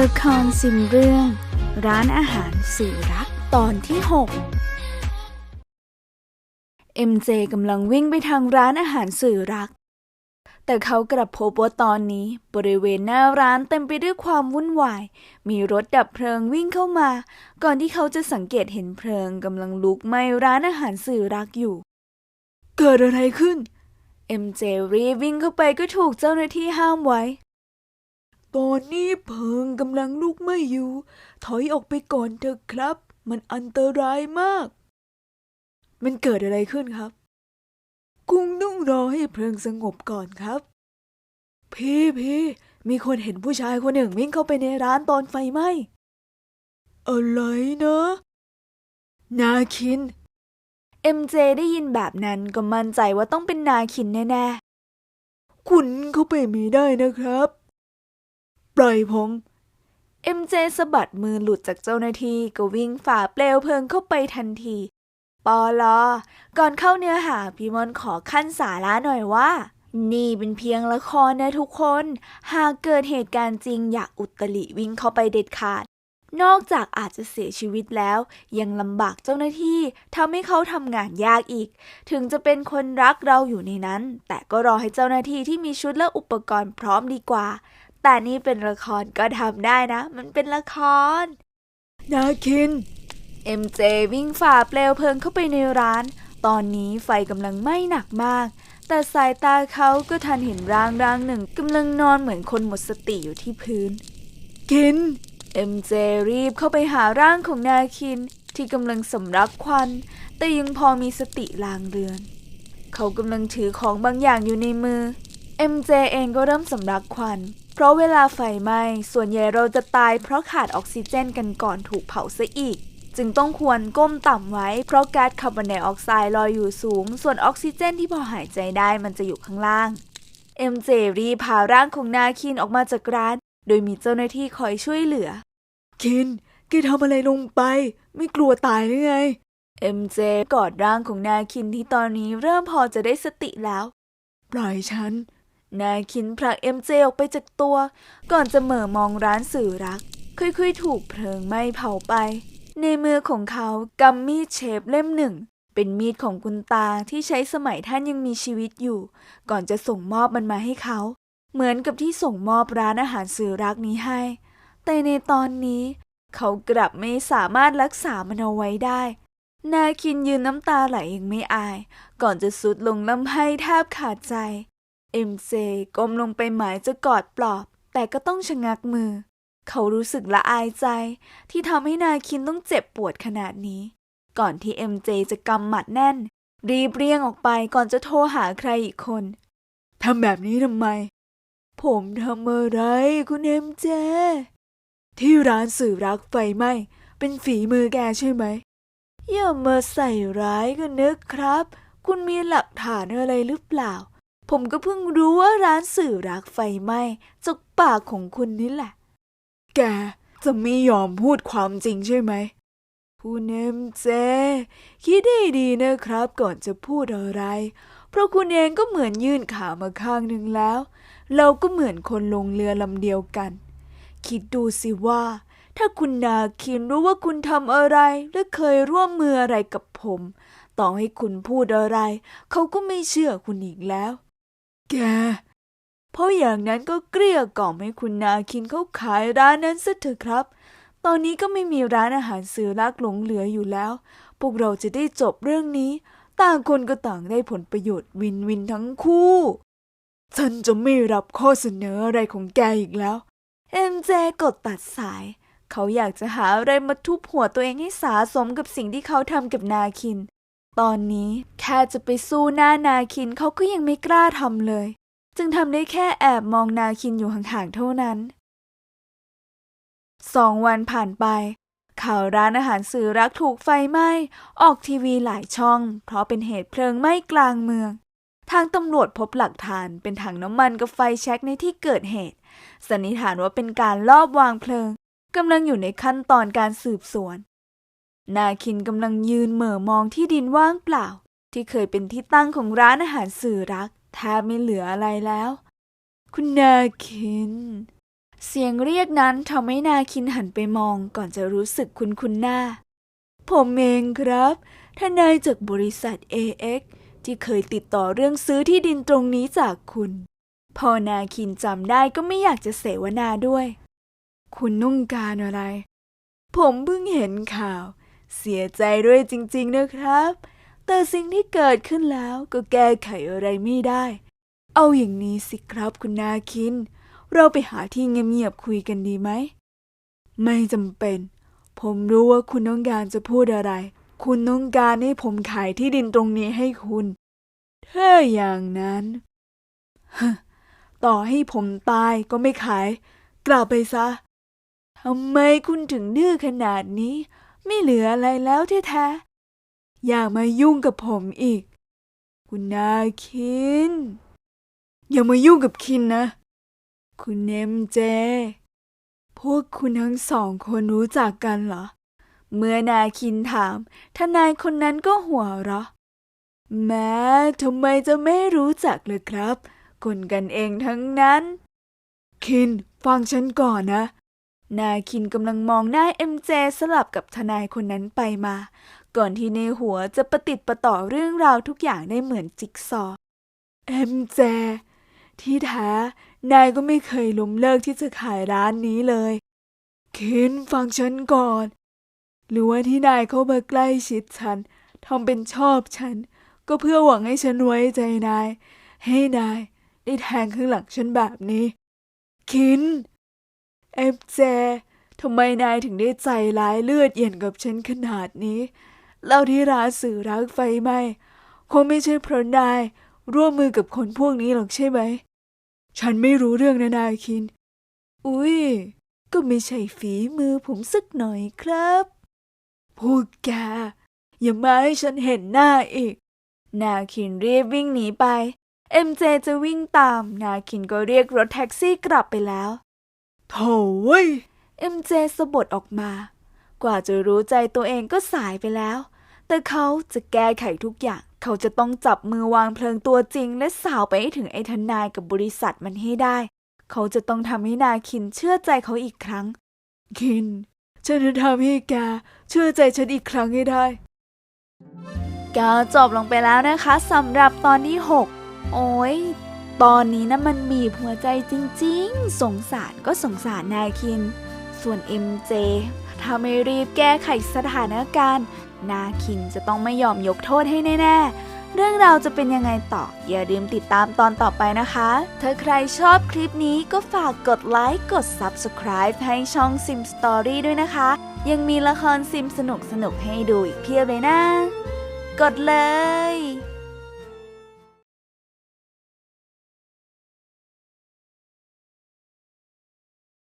ละครสิมเรื่อง ร้านอาหารสื่อรักตอนที่6 MJ กำลังวิ่งไปทางร้านอาหารสื่อรัก แต่เขากลับพบว่าตอนนี้บริเวณหน้าร้านเต็มไปด้วยความวุ่นวาย มีรถดับเพลิงวิ่งเข้ามา ก่อนที่เขาจะสังเกตเห็นเพลิงกำลังลุกไหม้ร้านอาหารสื่อรักอยู่ เกิดอะไรขึ้น MJ รีวิ่งเข้าไปก็ถูกเจ้าหน้าที่ห้ามไว้ ตอนนี้เพิงกำลังลุกไม้อยู่ ถอยออกไปก่อนเถอะครับ มันอันตรายมาก มันเกิดอะไรขึ้นครับคงต้องรอให้เพลิงสงบก่อนครับ พี่พี่มีคนเห็นผู้ชายคนหนึ่งวิ่งเข้าไปในร้านตอนไฟไหม้อะไรนะนาคิน MJ ได้ยินแบบนั้นก็มั่นใจว่าต้องเป็นนาคินแน่ๆ คุณเข้าไปไม่ได้นะครับ ล่อยผม MJ สะบัดมือหลุดจากเจ้าหน้าที่ก็วิ่งฝ่าเปลวเพลิงเข้าไปทันที ปอลอ ก่อนเข้าเนื้อหาพี่มอนขอขั้นสาระหน่อยว่า นี่เป็นเพียงละครนะทุกคน หากเกิดเหตุการณ์จริงอย่าอุตริวิ่งเข้าไปเด็ดขาดนอกจากอาจจะเสียชีวิตแล้ว ยังลำบากเจ้าหน้าที่ทำให้เขาทำงานยากอีก ถึงจะเป็นคนรักเราอยู่ในนั้น แต่ก็รอให้เจ้าหน้าที่ที่มีชุดและอุปกรณ์พร้อมดีกว่า แต่นี่เป็นละครก็ทำได้นะ มันเป็นละคร นาคิน MJ วิ่งฝ่าเปลวเพลิงเข้าไปในร้าน ตอนนี้ไฟกำลังไหม้หนักมาก แต่สายตาเขาก็ทันเห็นร่างร่างหนึ่งกำลังนอนเหมือนคนหมดสติอยู่ที่พื้น กิน MJ รีบเข้าไปหาร่างของนาคินที่กำลังสำลักควัน แต่ยังพอมีสติลางเรือน เขากำลังถือของบางอย่างอยู่ในมือ MJ เองก็เริ่มสำลักควัน ราะเวลาไฟไหม้ส่วนใหญ่เราจะตายเพราะขาดออกซิเจนกันก่อนถูกเผาซะอีก จึงต้องควรก้มต่ำไว้ เพราะก๊าซคาร์บอนไดออกไซด์ลอยอยู่สูง ส่วนออกซิเจนที่พอหายใจได้มันจะอยู่ข้างล่าง MJ รีบพาร่างของนาคินออกมาจากร้าน โดยมีเจ้าหน้าที่คอยช่วยเหลือ คินแกทำอะไรลงไป ไม่กลัวตายหรือไง MJ กอดร่างของนาคินที่ตอนนี้เริ่มพอจะได้สติแล้ว ปล่อยฉัน นาคินผลัก MJ ออกไปจากตัว ก่อนจะเหม่อมองร้านสื่อรัก ค่อยๆถูกเพลิงไหม้เผาไป ในมือของเขากำมีดเชฟเล่มหนึ่ง เป็นมีดของคุณตาที่ใช้สมัยท่านยังมีชีวิตอยู่ ก่อนจะส่งมอบมันมาให้เขา เหมือนกับที่ส่งมอบร้านอาหารสื่อรักนี้ให้ แต่ในตอนนี้ เขากลับไม่สามารถรักษามันเอาไว้ได้นาคินยืนน้ำตาไหลยังไม่อาย ก่อนจะสุดลงลำไห้แทบขาดใจ เอ็มเจก้มลงไปหมายจะกอดปลอบ แต่ก็ต้องชะงักมือ เขารู้สึกละอายใจ ที่ทำให้นาคินต้องเจ็บปวดขนาดนี้ ก่อนที่เอ็มเจจะกำหมัดแน่น รีบเรียงออกไปก่อนจะโทรหาใครอีกคนทำแบบนี้ทำไม ผมทำอะไรคุณเอ็มเจ ที่ร้านสื่อรักไฟไหม้เป็นฝีมือแกใช่ไหม อย่ามาใส่ร้ายกันนะครับ คุณมีหลักฐานอะไรหรือเปล่า ผมก็เพิ่งรู้ว่าร้านสื่อรักไฟไหม้จากปากของคุณนี่แหละ แกจะไม่ยอมพูดความจริงใช่ไหมคุณเอมเจ คิดให้ดีนะครับก่อนจะพูดอะไร เพราะคุณเองก็เหมือนยื่นขามาข้างหนึ่งแล้ว เราก็เหมือนคนลงเรือลำเดียวกัน คิดดูสิว่า ถ้าคุณนาคินรู้ว่าคุณทำอะไร และเคยร่วมมืออะไรกับผม ต่อให้คุณพูดอะไร เขาก็ไม่เชื่อคุณอีกแล้ว แก เพราะอย่างนั้นก็เกลี้ยกล่อมให้คุณนาคินเขาขายร้านนั้นซะเถอะครับ ตอนนี้ก็ไม่มีร้านอาหารสื่อรักหลงเหลืออยู่แล้ว พวกเราจะได้จบเรื่องนี้ ต่างคนก็ต่างได้ผลประโยชน์วินวินทั้งคู่ ฉันจะไม่รับข้อเสนออะไรของแกอีกแล้ว เอ็มเจกดตัดสาย เขาอยากจะหาอะไรมาทุบหัวตัวเองให้สาสมกับสิ่งที่เขาทำกับนาคิน ตอนนี้แค่จะไปสู้หน้านาคินเขาก็ยังไม่กล้าทำเลย จึงทำได้แค่แอบมองนาคินอยู่ห่างๆเท่านั้น สองวันผ่านไป ข่าวร้านอาหารสื่อรักถูกไฟไหม้ ออกทีวีหลายช่อง เพราะเป็นเหตุเพลิงไหม้กลางเมือง ทางตำรวจพบหลักฐานเป็นถังน้ำมันกับไฟแช็กในที่เกิดเหตุ สันนิษฐานว่าเป็นการลอบวางเพลิงกำลังอยู่ในขั้นตอนการสืบสวน นาคินกำลังยืนเหม่อมองที่ดินว่างเปล่า ที่เคยเป็นที่ตั้งของร้านอาหารสื่อรักแทบไม่เหลืออะไรแล้ว คุณนาคิน เสียงเรียกนั้นทำให้นาคินหันไปมองก่อนจะรู้สึกคุ้นคุ้นหน้า ผมเองครับทนายจากบริษัท AX ที่เคยติดต่อเรื่องซื้อที่ดินตรงนี้จากคุณ พอนาคินจำได้ก็ไม่อยากจะเสวนาด้วย คุณนุ่งการอะไร ผมเพิ่งเห็นข่าว เสียใจด้วยจริงๆนะครับ แต่สิ่งที่เกิดขึ้นแล้วก็แก้ไขอะไรไม่ได้ เอาอย่างนี้สิครับคุณนาคิน เราไปหาที่เงียบๆคุยกันดีไหม ไม่จำเป็น ผมรู้ว่าคุณต้องการจะพูดอะไร คุณต้องการให้ผมขายที่ดินตรงนี้ให้คุณ ถ้าอย่างนั้น ต่อให้ผมตายก็ไม่ขาย กลับไปซะทำไมคุณถึงดื้อขนาดนี้ ไม่เหลืออะไรแล้วแท้ๆอย่ามายุ่งกับผมอีก คุณนาคิน อย่ามายุ่งกับคินนะ คุณเนมเจ พวกคุณทั้งสองคนรู้จักกันเหรอ เมื่อนาคินถามทนายคนนั้นก็หัวเราะแม้ทำไมจะไม่รู้จักเลยครับ คนกันเองทั้งนั้น คินฟังฉันก่อนนะ นาคินกำลังมองหน้าเอ็มเจสลับกับทนายคนนั้นไปมา ก่อนที่ในหัวจะประติดประต่อเรื่องราวทุกอย่างได้เหมือนจิ๊กซอว์เอ็มเจ ที่แท้นายก็ไม่เคยล้มเลิกที่จะขายร้านนี้เลยคินฟังฉันก่อน หรือว่าที่นายเข้ามาใกล้ชิดฉันทำเป็นชอบฉัน ก็เพื่อหวังให้ฉันไว้ใจนาย ให้นายได้แทงข้างหลังฉันแบบนี้ คิน เอฟเจทำไมนายถึงได้ใจร้ายเลือดเย็นกับฉันขนาดนี้แล้วที่ร้านสื่อรักไฟไหมคงไม่ใช่เพราะนายร่วมมือกับคนพวกนี้หรอกใช่ไหม ฉันไม่รู้เรื่องนะนายคิน อุ้ย ก็ไม่ใช่ฝีมือผมสักหน่อยครับ พวกแกอย่ามาให้ฉันเห็นหน้าอีก นาคินรีบวิ่งหนีไป เอ็มเจจะวิ่งตาม นาคินก็เรียกรถแท็กซี่กลับไปแล้ว โถ่เว้ยเอ็มเจสะบดออกมา กว่าจะรู้ใจตัวเองก็สายไปแล้ว แต่เขาจะแก้ไขทุกอย่าง เขาจะต้องจับมือวางเพลิงตัวจริง และสาวไปให้ถึงไอ้ทนายกับบริษัทมันให้ได้ เขาจะต้องทำให้นาคินเชื่อใจเขาอีกครั้ง คิน ฉันจะทำให้แกเชื่อใจฉันอีกครั้งให้ได้ก็จบลงไปแล้วนะคะสำหรับตอนที่ 6 โอ้ย ตอนนี้นะมันบีบหัวใจจริงๆ สงสารก็สงสารนาคิน ส่วน MJ ถ้าไม่รีบแก้ไขสถานการณ์ นาคินจะต้องไม่ยอมยกโทษให้แน่ๆ เรื่องราวจะเป็นยังไงต่อ อย่าลืมติดตามตอนต่อไปนะคะ ถ้าใครชอบคลิปนี้ก็ฝากกดไลค์ กด Subscribe ให้ช่อง Sim Story ด้วยนะคะ ยังมีละครซิมสนุกๆให้ดูอีกเพียบเลยนะ กดเลย